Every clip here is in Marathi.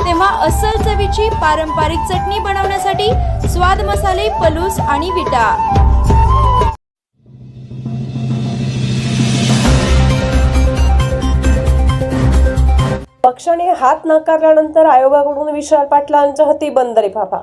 तेव्हा अस्सल चवीची पारंपरिक चटणी बनवण्यासाठी स्वाद मसाले पलूस आणि विटा. पक्षाने हात नाकारल्यानंतर आयोगाकडून विशाल पाटलांच्या हाती बंदरे फाफा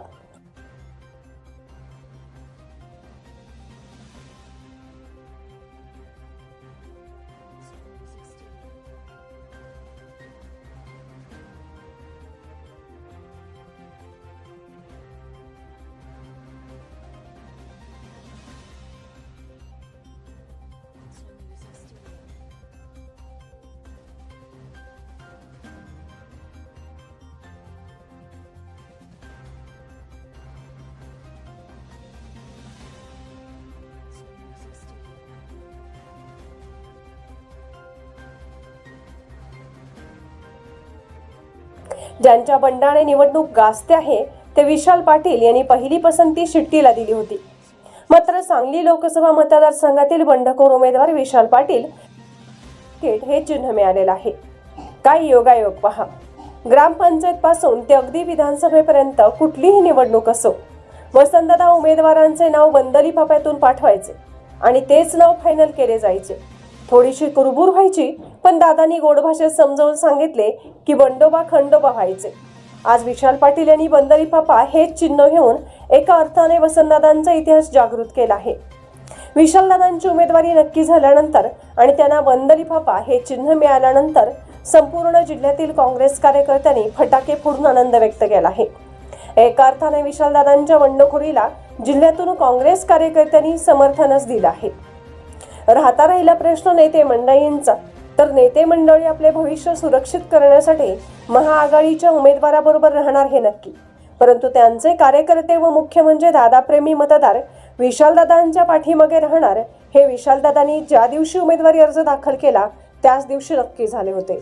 ज्यांच्या बंडाने निवडणूक गाजते आहे ते विशाल पाटील यांनी पहिली पसंती शिट्टीला दिली होती. मात्र सांगली लोकसभा मतदारसंघातील बंडखोर उमेदवार विशाल पाटील थेट हे चिन्ह मिळालेलं आहे. काय योगायोग पहा. ग्रामपंचायत पासून ते अगदी विधानसभेपर्यंत कुठलीही निवडणूक असो. वसंतदा उमेदवारांचे नाव बंदली फाफ्यातून पाठवायचे आणि तेच नाव फायनल केले जायचे. थोडीशी कुरबूर व्हायची पण दादांनी गोड भाषेत समजावून सांगितले की बंडोबा खंडोबा व्हायचे. आज विशाल पाटील यांनी बंदरी पापा हेच चिन्ह घेऊन एका अर्थाने वसंतदादांचा इतिहास जागृत केला आहे. विशालदादांची उमेदवारी नक्की झाल्यानंतर आणि त्यांना बंदरी पापा हे चिन्ह मिळाल्यानंतर संपूर्ण जिल्ह्यातील काँग्रेस कार्यकर्त्यांनी फटाके फोडून आनंद व्यक्त केला आहे. एका अर्थाने विशालदादांच्या बंडखोरीला जिल्ह्यातून काँग्रेस कार्यकर्त्यांनी समर्थनच दिलं आहे. राहता राहिला प्रश्न नेते मंडळींचा. तर नेते मंडळी आपले भविष्य सुरक्षित करण्यासाठी महाआघाडीच्या उमेदवाराबरोबर राहणार हे नक्की. परंतु त्यांचे कार्यकर्ते व मुख्य म्हणजे दादाप्रेमी मतदार विशालदादांच्या पाठीमागे राहणार हे विशालदादांनी ज्या दिवशी उमेदवारी अर्ज दाखल केला त्याच दिवशी नक्की झाले होते.